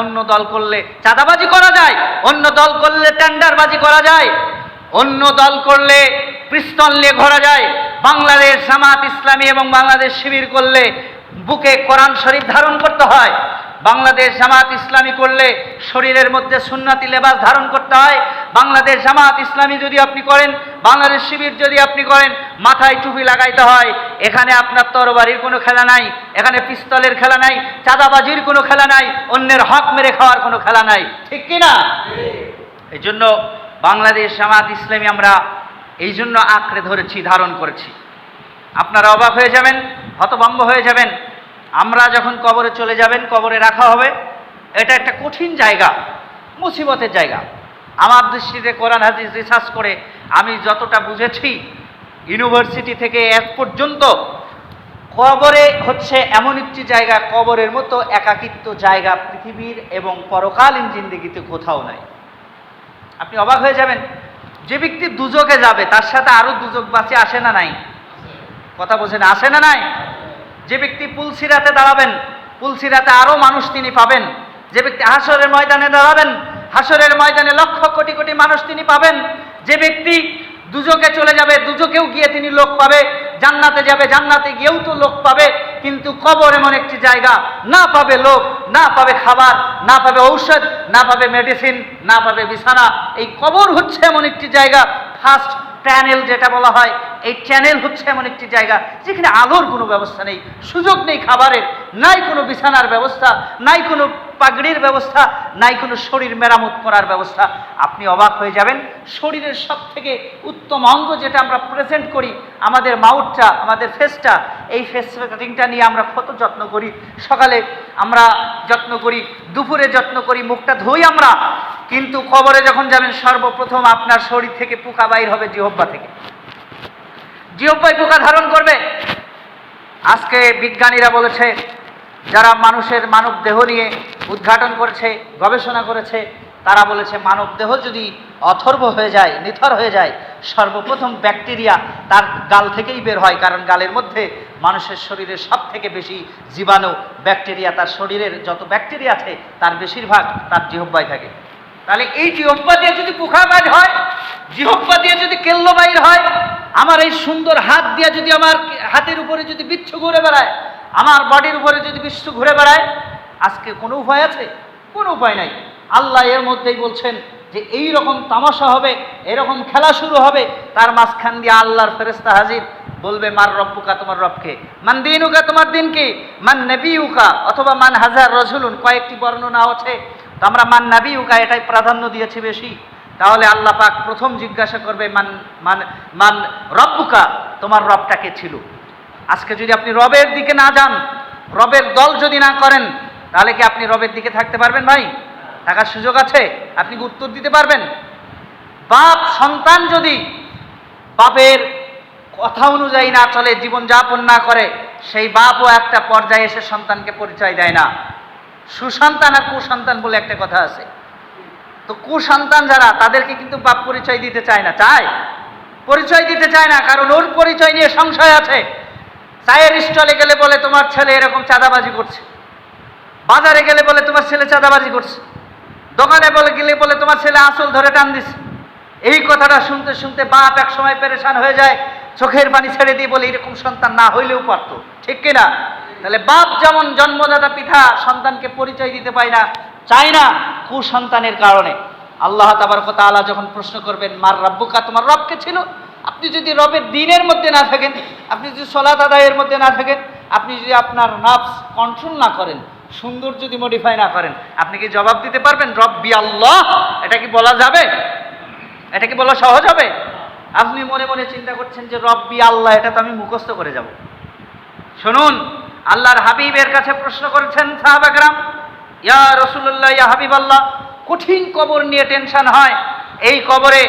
অন্য দল করলে চাঁদাবাজি করা যায়, অন্য দল করলে টেন্ডারবাজি করা যায়, অন্য দল করলে পিস্তল নিয়ে ঘোরা যায়, বাংলাদেশ জামাত ইসলামী এবং বাংলাদেশ শিবির করলে বুকে কোরআন শরীফ ধারণ করতে হয়। বাংলাদেশ জামাত ইসলামী করলে শরীরের মধ্যে সুন্নাতি লেবাস ধারণ করতে হয়। বাংলাদেশ জামাত ইসলামী যদি আপনি করেন, বাংলাদেশ শিবির যদি আপনি করেন, মাথায় টুপি লাগাইতে হয়। এখানে আপনার তরবারির কোনো খেলা নাই, এখানে পিস্তলের খেলা নাই, চাঁদাবাজির কোনো খেলা নাই, অন্যের হক মেরে খাওয়ার কোনো খেলা নাই। ঠিক কি না? এই জন্য বাংলাদেশ জামাত ইসলামী আমরা এই জন্য আঁকড়ে ধরেছি, ধারণ করেছি। আপনারা অবাক হয়ে যাবেন, হতভম্ব হয়ে যাবেন। আমরা যখন কবরে চলে যাবেন, কবরে রাখা হবে। এটা একটা কঠিন জায়গা, মুসিবতের জায়গা। আমার দৃষ্টিতে কোরআন, হাদিস রিসার্চ করে আমি যতটা বুঝেছি, ইউনিভার্সিটি থেকে এক পর্যন্ত কবরে হচ্ছে এমন একটি জায়গা, কবরের মতো একাকিত্ব জায়গা পৃথিবীর এবং পরকালীন জিন্দিগিতে কোথাও নাই। আপনি অবাক হয়ে যাবেন, যে ব্যক্তি দুজকে যাবে, তার সাথে আরও দুজক বাঁচে, আসে না নাই? কথা বলছেন, আসে না নাই? যে ব্যক্তি পুলসিরাতে দাঁড়াবেন পুলসিরাতে আরও মানুষ তিনি পাবেন। যে ব্যক্তি হাসরের ময়দানে দাঁড়াবেন হাসরের ময়দানে লক্ষ কোটি কোটি মানুষ তিনি পাবেন। যে ব্যক্তি দুজকে চলে যাবে, দুজকেও গিয়ে তিনি লোক পাবে। জান্নাতে যাবে, জান্নাতে গিয়েও তো লোক পাবে। কিন্তু কবর এমন একটি জায়গা, না পাবে লোক, না পাবে খাবার, না পাবে ঔষধ, না পাবে মেডিসিন না পাবে বিছানা। এই কবর হচ্ছে এমন একটি জায়গা ফার্স্ট চ্যানেল যেটা বলা হয়, এই চ্যানেল হচ্ছে এমন একটি জায়গা যেখানে আলোর কোনো ব্যবস্থা নেই, সুযোগ নেই খাবারের, নাই কোনো বিছানার ব্যবস্থা, নাই কোনো পাগড়ির ব্যবস্থা, নাই কোনো শরীর মেরামত করার ব্যবস্থা। আপনি অবাক হয়ে যাবেন, শরীরের সব থেকে উত্তম অঙ্গ যেটা আমরা প্রেজেন্ট করি, আমাদের মাউথটা, আমাদের ফেসটা এই ফেস কাটিংটা নিয়ে আমরা কত যত্ন করি। সকালে আমরা যত্ন করি, দুপুরে যত্ন করি, মুখটা ধুই আমরা কিন্তু কবরে যখন যাবেন, সর্বপ্রথম আপনার শরীর থেকে পোকা বাইর হবে জিহব্বা থেকে। জিহব্বাই পোকা ধারণ করবে। আজকে বিজ্ঞানীরা বলেছে, যারা মানুষের মানব দেহ নিয়ে উদ্ঘাটন করেছে, গবেষণা করেছে, তারা বলেছে, মানব দেহ যদি অথর্ব হয়ে যায়, নিথর হয়ে যায়, সর্বপ্রথম ব্যাকটেরিয়া তার গাল থেকেই বের হয়, কারণ গালের মধ্যে মানুষের শরীরের সব থেকে বেশি জীবাণু, ব্যাকটেরিয়া, তার শরীরের যত ব্যাকটেরিয়া আছে, তার বেশিরভাগ তার জিহব্বায় থাকে। তাহলে এই জিহব্বা দিয়ে যদি পোকাবাজ হয় জিহব্বা দিয়ে যদি কেল্লো বাইর হয়, আমার এই সুন্দর হাত দিয়ে যদি আমার হাতের উপরে যদি বিচ্ছু ঘুরে বেড়ায়, আমার বডির উপরে যদি বিশ্ব ঘুরে বেড়ায়, আজকে কোনো উপায় আছে? কোনো উপায় নাই। আল্লাহ এর মধ্যেই বলছেন যে এই রকম তামাশা হবে, এরকম খেলা শুরু হবে, তার মাঝখান দিয়ে আল্লাহর ফেরেস্তা হাজির। বলবে, মার রব্বুকা তোমার রবকে, মান দিনুকা তোমার দিন কি মান নবিউকা অথবা মান হাজার রসুলুন কয়েকটি বর্ণনা আছে। তো আমরা মান নাবি উকা এটাই প্রাধান্য দিয়েছি বেশি। তাহলে আল্লাহ পাক প্রথম জিজ্ঞাসা করবে, মান মান মান রব্বুকা, তোমার রবটাকে ছিল? আজকে যদি আপনি রবের দিকে না যান, রবের দল যদি না করেন, তাহলে কি আপনি রবের দিকে থাকতে পারবেন ভাই? থাকার সুযোগ আছে? আপনি উত্তর দিতে পারবেন? বাপ, সন্তান যদি বাপের কথা অনুযায়ী না চলে, জীবনযাপন না করে, সেই বাপও একটা পর্যায়ে এসে সন্তানকে পরিচয় দেয় না। সুসন্তান আর কুসন্তান বলে একটা কথা আছে। তো কুসন্তান যারা, তাদেরকে কিন্তু বাপ পরিচয় দিতে চায় না। চায় পরিচয় দিতে চায় না, কারণ ওর পরিচয় নিয়ে সংশয় আছে। চায়ের স্টলে গেলে বলে, তোমার ছেলে এরকম চাঁদাবাজি করছে। বাজারে গেলে বলে, তোমার ছেলে চাঁদাবাজি করছে। দোকানে বলে, গেলে বলে, তোমার ছেলে আসল ধরে টান দিচ্ছে এই কথাটা শুনতে শুনতে বাপ এক সময় পেরেশান হয়ে যায়, চোখের পানি ছেড়ে দিয়ে বলে, এরকম সন্তান না হইলেও পারতো। ঠিক কিনা? তাহলে বাপ যেমন জন্মদাতা পিতা, সন্তানকে পরিচয় দিতে পায় না, চায় না কুসন্তানের কারণে। আল্লাহ তাবার কথা আলা যখন প্রশ্ন করবেন, মার রব্বুকা? তোমার রবকে ছিল। আপনি যদি রবের দিনের মধ্যে না থাকেন, আপনি যদি সলাত আদায়ের মধ্যে না থাকেন, আপনি যদি আপনার নাফস কন্ট্রোল না করেন, সুন্দর যদি মডিফাই না করেন, আপনি কি জবাব দিতে পারবেন, রব্বি আল্লাহ এটা কি বলা যাবে? এটা কি বলা সহজ হবে? আপনি মনে মনে চিন্তা করছেন যে, রব্বি আল্লাহ এটা তো আমি মুখস্থ করে যাব। শুনুন আল্লাহর হাবিবের কাছে প্রশ্ন করেছেন সাহাবাকরাম ইয়া রসুল্লাহ ইয়া হাবিব আল্লাহ কঠিন কবর নিয়ে টেনশন হয়। এই কবরে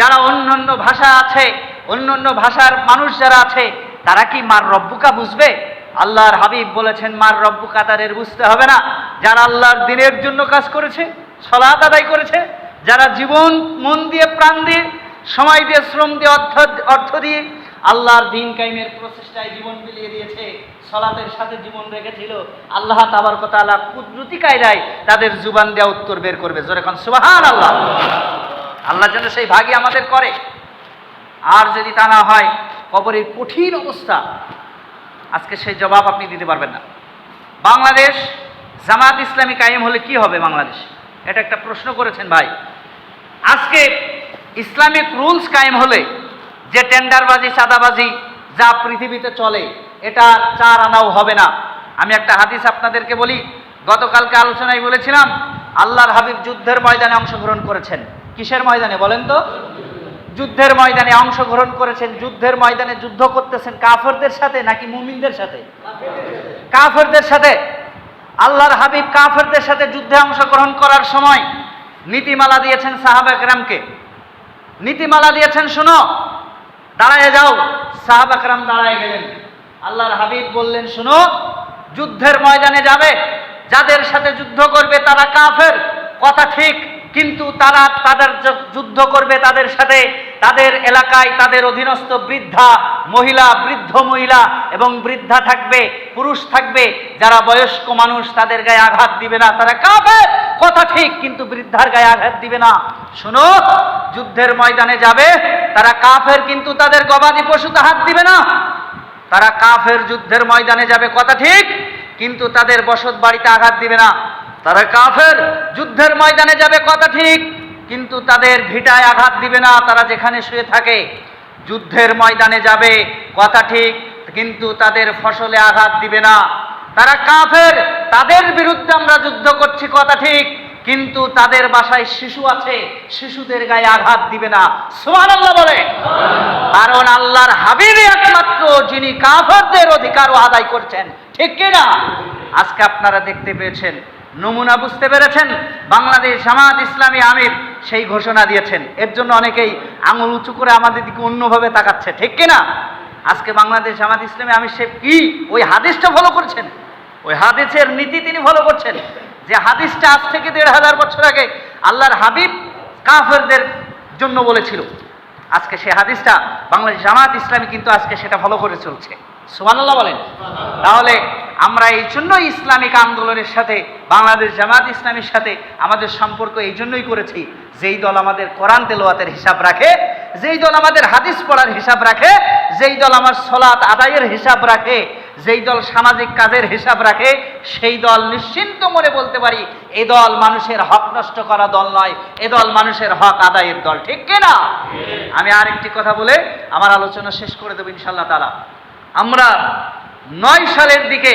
যারা অন্য অন্য ভাষা আছে অন্য অন্য ভাষার মানুষ যারা আছে, তারা কি মার রব্বুকা বুঝবে? আল্লাহর হাবিব বলেছেন, মার রব্বুকা তাদের বুঝতে হবে না। যারা আল্লাহর দিনের জন্য কাজ করেছে সলাত আদায় করেছে, যারা জীবন, মন দিয়ে, প্রাণ দিয়ে, সময় দিয়ে, শ্রম দিয়ে, অর্থ অর্থ দিয়ে আল্লাহর দিন কাইমের প্রচেষ্টায় জীবন বিলিয়ে দিয়েছে, সলাতের সাথে জীবন রেখেছিল। আল্লাহ তাবার কথা আল্লাহ কুদরতি কায়দায় তাদের জুবান দেওয়া উত্তর বের করবে। জোরে খান সুবাহান আল্লাহ আল্লাহ যেন সেই ভাগই আমাদের করে। আর যদি তা না হয়, কবরের কঠিন অবস্থা, আজকে সেই জবাব আপনি দিতে পারবেন না। বাংলাদেশ, জামাত ইসলামী কায়েম হলে কি হবে বাংলাদেশ? এটা একটা প্রশ্ন করেছেন ভাই। আজকে ইসলামিক রুলস কায়েম হলে যে টেন্ডারবাজি, সাদাবাজি যা পৃথিবীতে চলে, এটা চার আনাও হবে না। আমি একটা হাদিস আপনাদেরকে বলি, গতকালকে আলোচনায় বলেছিলাম, আল্লাহর হাবিব যুদ্ধের ময়দানে অংশগ্রহণ করেছেন। কিসের ময়দানে বলেন তো? যুদ্ধের ময়দানে অংশগ্রহণ করেছেন, যুদ্ধের ময়দানে যুদ্ধ করতেছেন কাফরদের সাথে নাকি মুমিনদের সাথে? কাফেরদের সাথে। আল্লাহর হাবিব কাফেরদের সাথে যুদ্ধে অংশগ্রহণ করার সময় নীতিমালা দিয়েছেন সাহাবা একরামকে নীতিমালা দিয়েছেন, শুনো দাঁড়ায় যাও। সাহাব আকরাম দাঁড়ায় গেলেন। আল্লাহর হাবিব বললেন, শুনো, যুদ্ধের ময়দানে যাবে। যাদের সাথে যুদ্ধ করবে তারা কাফের। কথা ঠিক, কিন্তু তারা তাদের যুদ্ধ করবে তাদের সাথে তাদের এলাকায় তাদের অধীনস্থ বৃদ্ধা মহিলা, বৃদ্ধ মহিলা এবং বৃদ্ধা থাকবে, পুরুষ থাকবে, যারা বয়স্ক মানুষ তাদের গায়ে আঘাত দিবে না। তারা কাফের! কথা ঠিক, কিন্তু বৃদ্ধার গায়ে আঘাত দিবে না। শোনো, যুদ্ধের ময়দানে যাবে, তারা কাফের, কিন্তু তাদের গবাদি পশুতে হাত দিবে না। তারা কাফের, যুদ্ধের ময়দানে যাবে, কথা ঠিক, কিন্তু তাদের বসত বাড়িতে আঘাত দিবে না। তারা কাফের, যুদ্ধের ময়দানে যাবে, কথা ঠিক। কিন্তু তাদের ভিটায় আঘাত দিবে না, তারা যেখানে শুয়ে থাকে যুদ্ধের ময়দানে যাবে, কথা ঠিক, কিন্তু তাদের ফসলে আঘাত দিবে না। তারা কাফের, তাদের বিরুদ্ধে আমরা যুদ্ধ করছি, কথা ঠিক, কিন্তু তাদের বাসায় শিশু আছে, শিশুদের গায়ে আঘাত দিবে না। সোহান আল্লাহ বলে। কারণ আল্লাহর হাবিবই একমাত্র যিনি কাফরদের অধিকারও আদায় করছেন। ঠিক কিনা আজকে আপনারা দেখতে পেয়েছেন, নমুনা বুঝতে পেরেছেন? বাংলাদেশ জামাত ইসলামী আমির সেই ঘোষণা দিয়েছেন। এর জন্য অনেকেই আঙুল উঁচু করে আমাদের দিকে অন্যভাবে তাকাচ্ছে। ঠিক কিনা? আজকে বাংলাদেশ জামাত ইসলামী আমি সে কি ওই হাদিসটা ফলো করছেন? ওই হাদিসের নীতি তিনি ফলো করছেন। যে হাদিসটা আজ থেকে দেড় হাজার বছর আগে আল্লাহর হাবিব কাফেরদের জন্য বলেছিল। আজকে সে হাদিসটা বাংলাদেশ জামাত ইসলামী কিন্তু আজকে সেটা ফলো করে চলছে। সুবহানাল্লাহ বলেন। তাহলে আমরা এই জন্যই ইসলামিক আন্দোলনের সাথে বাংলাদেশ জামাত ইসলামের সাথে আমাদের সম্পর্ক এই জন্যই করেছি যেই দল আমাদের কোরআন তেলোয়াতের হিসাব রাখে যেই দল আমাদের হাদিস পড়ার হিসাব রাখে যেই দল আমার সলাৎ আদায়ের হিসাব রাখে যেই দল সামাজিক কাজের হিসাব রাখে সেই দল নিশ্চিন্ত মনে বলতে পারি এই দল মানুষের হক নষ্ট করা দল নয় এ দল মানুষের হক আদায়ের দল ঠিক কিনা আমি আরেকটি কথা বলে আমার আলোচনা শেষ করে দেবো ইনশাল্লাহ তালা আমরা নয় সালের দিকে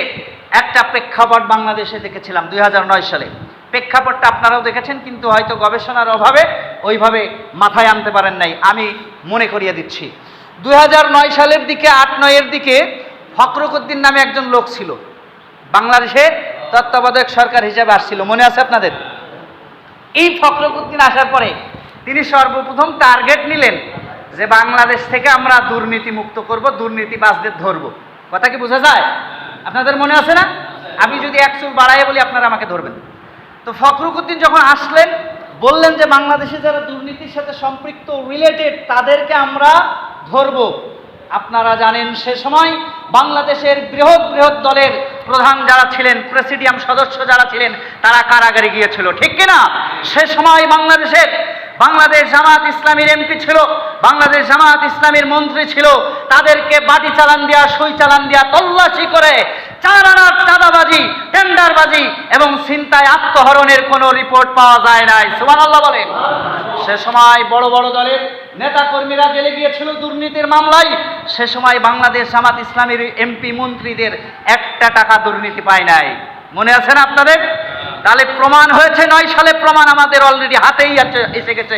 একটা প্রেক্ষাপট বাংলাদেশে দেখেছিলাম, দুই হাজার নয় সালে। প্রেক্ষাপটটা আপনারাও দেখেছেন, কিন্তু হয়তো গবেষণার অভাবে ওইভাবে মাথায় আনতে পারেন নাই, আমি মনে করিয়ে দিচ্ছি। দুই হাজার নয় সালের দিকে, আট নয়ের দিকে ফখরুদ্দিন নামে একজন লোক ছিল। বাংলাদেশে তত্ত্বাবধায়ক সরকার হিসেবে আসছিল, মনে আছে আপনাদের? এই ফখরুদ্দিন আসার পরে তিনি সর্বপ্রথম টার্গেট নিলেন যে বাংলাদেশ থেকে আমরা দুর্নীতি মুক্ত করব, দুর্নীতিবাজদের ধরব। কথা কি বোঝা যায়? আপনাদের মনে আছে না? আমি যদি এক চুল বাড়াই বলি আপনারা আমাকে ধরবেন। তো ফখরুদ্দিন যখন আসলেন, বললেন যে বাংলাদেশে যারা দুর্নীতির সাথে সম্পৃক্ত রিলেটেড তাদেরকে আমরা ধরব। আপনারা জানেন সে সময় বাংলাদেশের বৃহৎ বৃহৎ দলের প্রধান যারা ছিলেন, প্রেসিডিয়াম সদস্য যারা ছিলেন, তারা কারাগারে গিয়েছিল। ঠিক কিনা? সে সময় বাংলাদেশের বাংলাদেশ জামাত ইসলামীর এমপি ছিল, বাংলাদেশ জামাত ইসলামীর মন্ত্রী ছিল, তাদেরকে বাটি চালান দেওয়া সই চালান দেওয়া তল্লাশি করে চার আনার চাঁদাবাজি, টেন্ডারবাজি এবং চিন্তায় আত্মহরণের কোনো রিপোর্ট পাওয়া যায় নাই। সুবহানাল্লাহ বলেন। সে সময় বড় বড় দলের নেতা কর্মীরা জেলে গিয়েছিল দুর্নীতির মামলায়। সে সময় বাংলাদেশ জামাত ইসলামীর এমপি মন্ত্রীদের একটা টাকা দুর্নীতি পায় নাই। মনে আছে না আপনাদের? তাহলে প্রমাণ হয়েছে, নয় সালে প্রমাণ আমাদের অলরেডি হাতেই এসে গেছে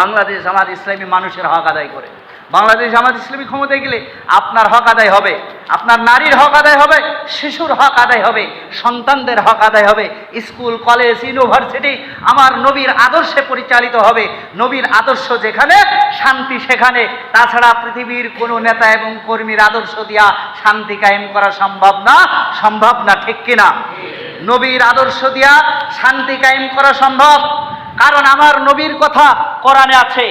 বাংলাদেশ জামাত ইসলামী মানুষের হক আদায় করে। বাংলাদেশ জামাত ইসলামী ক্ষমতায় গেলে আপনার হক আদায় হবে, আপনার নারীর হক আদায় হবে, শিশুর হক আদায় হবে, সন্তানদের হক আদায় হবে, স্কুল, কলেজ, ইউনিভার্সিটি আমার নবীর আদর্শে পরিচালিত হবে, নবীর আদর্শ যেখানে, শান্তি সেখানে। তাছাড়া পৃথিবীর কোনো নেতা এবং কর্মীর আদর্শ দিয়া শান্তি কায়েম করা সম্ভব না সম্ভব না, ঠিক কিনা? নবীর আদর্শ দিয়া শান্তি কায়েম করা সম্ভব। কারণ আমার নবীর কথা কোরআনে আছে।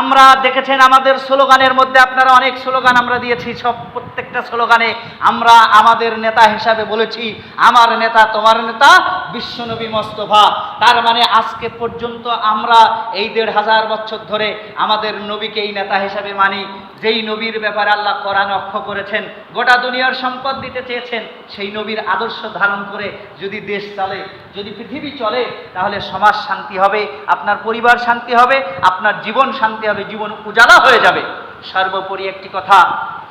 আমরা দেখেছেন আমাদের স্লোগানের মধ্যে আপনারা অনেক স্লোগান আমরা দিয়েছি, সব প্রত্যেকটা স্লোগানে আমরা আমাদের নেতা হিসাবে বলেছি, আমার নেতা, তোমার নেতা বিশ্বনবী মস্তফা। তার মানে আজকে পর্যন্ত আমরা এই দেড় হাজার বছর ধরে আমাদের নবীকে এই নেতা হিসাবে মানি। যেই নবীর ব্যাপারে আল্লাহ কোরআন অক্ষ করেছেন, গোটা দুনিয়ার সম্পদ দিতে চেয়েছেন, সেই নবীর আদর্শ ধারণ করে যদি দেশ চলে, যদি পৃথিবী চলে, তাহলে সমাজ শান্তি হবে, আপনার পরিবার শান্তি হবে, আপনার জীবন শান্তি হবে, জীবন উজালা হয়ে যাবে। সর্বোপরি একটি কথা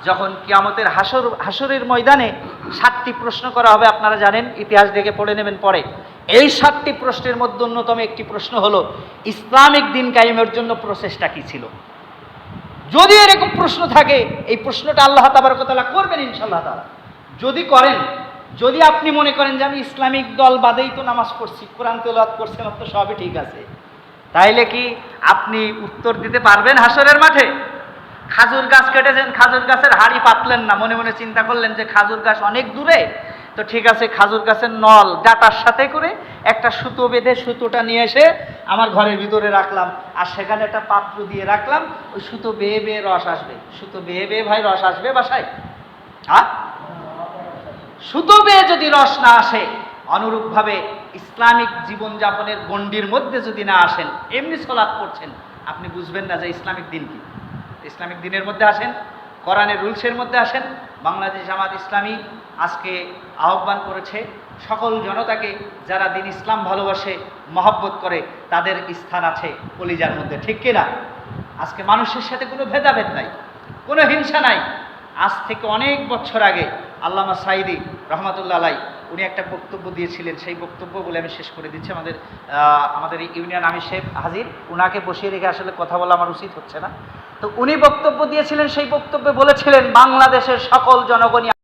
যখন কিয়ামতের হাসর, হাসরের ময়দানে সাতটি প্রশ্ন করা হবে, আপনারা জানেন, ইতিহাস দেখে পড়ে নেবেন পরে। এই সাতটি প্রশ্নের মধ্যে অন্যতম একটি প্রশ্ন হলো, ইসলামিক দিন কায়েমের জন্য প্রসেসটা কি ছিল? যদি এরকম প্রশ্ন থাকে, এই প্রশ্নটা আল্লাহ তাবারকতালা করবেন ইনশাল্লাহ তালা যদি করেন, যদি আপনি মনে করেন যে আমি ইসলামিক দল বাদেই তো নামাজ পড়ছি, কোরআন তেলাওয়াত করছি আমার তো সবই ঠিক আছে। তাইলে কি আপনি উত্তর দিতে পারবেন হাসরের মাঠে? খাজুর গাছ কেটেছেন, খাজুর গাছের হাড়ি পাতলেন না। মনে মনে চিন্তা করলেন যে খাজুর গাছ অনেক দূরে। তো ঠিক আছে, খাজুর গাছের নল ডাটার সাথে করে একটা সুতো বেঁধে সুতোটা নিয়ে এসে আমার ঘরের ভিতরে রাখলাম। আর সেখানে একটা পাত্র দিয়ে রাখলাম, ওই সুতো বেয়ে বেয়ে রস আসবে। সুতো বেয়ে বেয়ে ভাই রস আসবে বাসায়? হ্যাঁ? সুতো বেয়ে যদি রস না আসে, অনুরূপভাবে ইসলামিক জীবনযাপনের গণ্ডির মধ্যে যদি না আসেন, এমনি সলাৎ করছেন আপনি বুঝবেন না যে ইসলামিক দিন কি। ইসলামিক দিনের মধ্যে আসেন, কোরআনের রুলসের মধ্যে আসেন, বাংলাদেশ জামাত ইসলামী আজকে আহ্বান করেছে সকল জনতাকে যারা দিন ইসলাম ভালোবাসে, মহব্বত করে, তাদের স্থান আছে কলিজার মধ্যে, ঠিক কিনা? আজকে মানুষের সাথে কোনো ভেদাভেদ নাই, কোনো হিংসা নাই। আজ থেকে অনেক বছর আগে আল্লামা সাইদি রহমাতুল্লাহ আলাই, উনি একটা বক্তব্য দিয়েছিলেন, সেই বক্তব্য বলে আমি শেষ করে দিচ্ছি। আমাদের আমাদের ইউনিয়ন আমি শেখ হাজির, উনাকে বসিয়ে রেখে আসলে কথা বলা আমার উচিত হচ্ছে না। তো উনি বক্তব্য দিয়েছিলেন সেই বক্তব্যে বলেছিলেন বাংলাদেশের সকল জনগণই